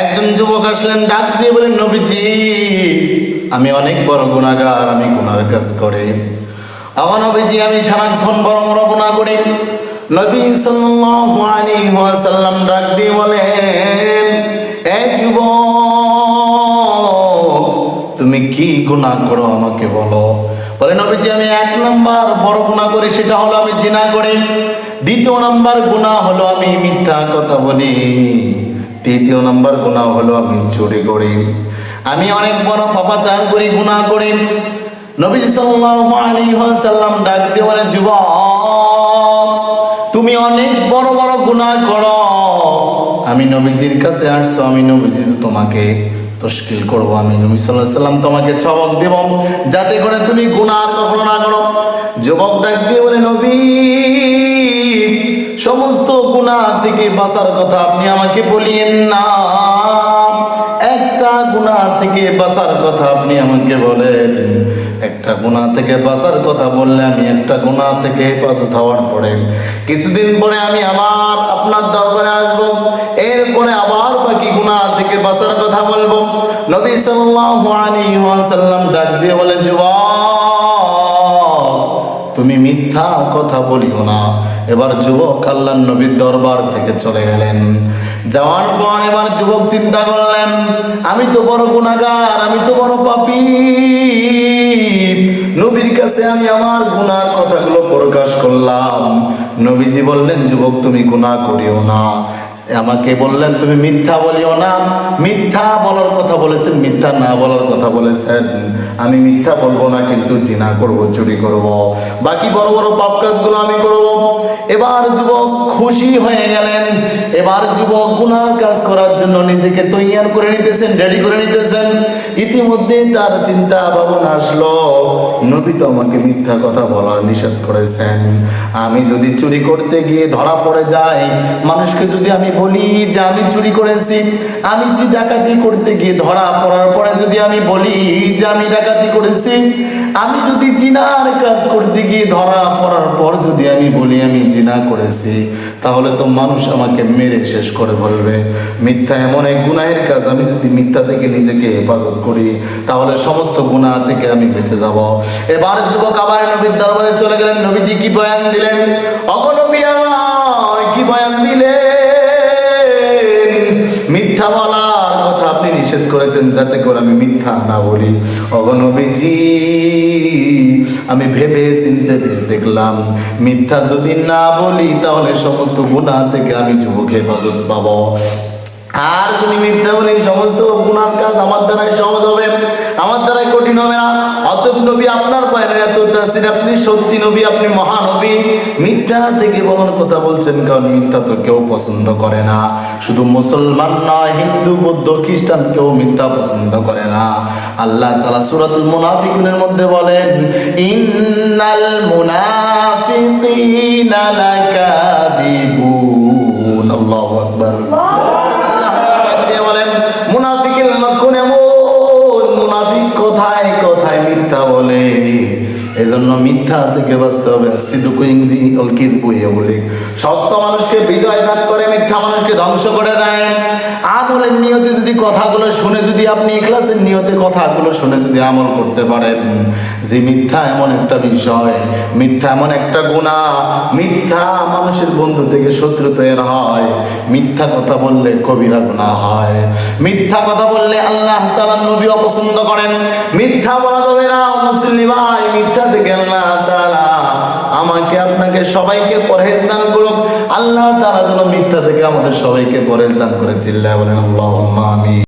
একজন যুবক আসলেন, ডাক দিয়ে বলেন নবীজি, আমি অনেক বড় গুণাগার, আমি গুনার কাজ করে। আমার নবীজি, আমি সারাক্ষণ বড় বড় গুণা করি। নবী সাল্লাল্লাহু আলাইহি ওয়াসাল্লাম ডাক দিয়ে বলেন, এ যুবক, তুমি কি গুনাহ করো আমাকে বলো? বলে, নবীজি, আমি এক নাম্বার বড় গুনাহ করি, সেটা হলো আমি জিনা করি। দ্বিতীয় নাম্বার গুনাহ হলো আমি মিথ্যা কথা বলি। তৃতীয় নাম্বার গুনাহ হলো আমি চুরি করি। আমি অনেক বড় পাপাচার করি, গুনাহ করি। নবী সাল্লাল্লাহু আলাইহি ওয়াসাল্লাম ডাক দিয়ে বলে, যুবক, তুমি অনেক বড় বড় গুনাহ করো। আমি নবীজির কাছে আসছো, আমি নবীজি তোমাকে তশকিল করব। আমি নবী সাল্লাহ সাল্লাম তোমাকে ছবক দেব, যাতে করে তুমি আর কখনো না করো। যুবক ডাক দিয়ে বলে, নবী সমস্ত গুনাহ থেকে বাঁচার কথা আপনি আমাকে বলিয়েন না। একটা গুণা থেকে বাঁচার কথা আপনি আমাকে বলেন। একটা গুনাহ থেকে বাঁচার কথা বললে আমি একটা গুণা থেকে হেফাজত হওয়ার পরে কিছুদিন পরে আমি আবার আপনার দরবারে আসব। এরপরে আবার বাকি গুণা থেকে বাঁচার কথা বলব। নবী ওয়াসাল্লাম ডাক দিয়ে বলে যুবক কথা বলিও না। এবার যুবক আল্লাহ নবীর দরবার থেকে চলে গেলেন। যাওয়ার এবার যুবক চিন্তা করলেন, আমি তো বড় গুণাগার আমি তো বড় পাপী। নবীর কাছে আমি আমার গুনার কথাগুলো প্রকাশ করলাম। নবীজি বললেন, যুবক, তুমি গুণা করিও না। আমাকে বললেন, তুমি মিথ্যা বলিও না। মিথ্যা বলার কথা বলেছেন, মিথ্যা না বলার কথা বলেছেন। আমি মিথ্যা বলব না, কিন্তু জিনা করব, চুরি করব। বাকি বড় বড় পাপ কাজগুলো আমি করব। এবার যুবক খুশি হয়ে গেলেন। এবার যুবক গুনার কাজ করার জন্য নিজেকে তৈয়ার করে নিতেছেন রেডি করে নিতেছেন। ইতিমধ্যে তার চিন্তা ভাবনা আসলো, নবী তো আমাকে মিথ্যা কথা বলার নিষেধ করেছেন। আমি যদি চুরি করতে গিয়ে ধরা পড়ে যাই, মানুষকে যদি আমি বলি যে আমি চুরি করেছি, আমি যদি ডাকাতি করতে গিয়ে ধরা পড়ার পরে যদি আমি বলি যে আমি ডাকাতি করেছি, আমি যদি জিনার কাজ করতে গিয়ে ধরা পড়ার পর যদি আমি বলি আমি জিনা করেছি, তাহলে তো মানুষ আমাকে মেরে শেষ করে বলবে মিথ্যা এমন এক গুনাহের কাজ, আমি যদি মিথ্যা থেকে নিজেকে হেফাজত করি, তাহলে সমস্ত গুনাহ থেকে আমি বেঁচে যাব। এবার যুবক আবার নবীর দরবারে চলে গেলেন, নবীজি কি বয়ান দিলেন? আমার, কি বয়ান দিলেন? মিথ্যা করেছেন যাতে করে আমি মিথ্যা না বলি। অগণবীজি আমি ভেবে চিনতে দেখলাম, মিথ্যা যদি না বলি, তাহলে সমস্ত গুণা থেকে আমি যুবক হেফাজত পাবো। আর যদি মিথ্যা বলি, সমস্ত গুণার কাজ আমার দ্বারাই সহজ হবে। কঠিন হবে না, অতএব নবী আপনার বাইরে এত তাসির আপনি সত্যি নবী, আপনি মহানবী। মিথ্যা থেকে বলার কথা বলছেন, কারণ মিথ্যা তো কেউ পছন্দ করে না। শুধু মুসলমান নয়, হিন্দু, বৌদ্ধ, খ্রিস্টান কেউ মিথ্যা পছন্দ করে না। আল্লাহ তালা সুরাতুল মুনাফিকুনের মধ্যে বলেন, ইন্নাল মুনাফিকিনা লাকাদিবুন মিথ্যা বলে। এজন্য মিথ্যা থেকে বাঁচতে হবে। সিদুকু ইংরি অলকিত বইয়ে বলে, সত্য মানুষকে বিজয় লাভ করে, মিথ্যা মানুষকে ধ্বংস করে দেয় আমলের নিয়তে যদি কথাগুলো শুনে যদি আপনি ক্লাসের নিয়তে কথাগুলো শুনে যদি আমল করতে পারেন, যে মিথ্যা এমন একটা বিষয়, মিথ্যা এমন একটা গুণা, মিথ্যা মানুষের বন্ধু থেকে শত্রু তৈরি হয়, মিথ্যা কথা বললে কবিরা গুণা হয়, মিথ্যা কথা বললে আল্লাহ তাআলা নবী অপছন্দ করেন, মিথ্যা বলা যাবে না মুসলিম ভাই মিথ্যা থেকে আল্লাহ আমাকে আপনাকে সবাইকে পরহেজ দান করুক। আল্লাহ তারা যেন মিথ্যা থেকে আমাদের সবাইকে পরহেজ দান করে। চিল্লায় বলেন আমি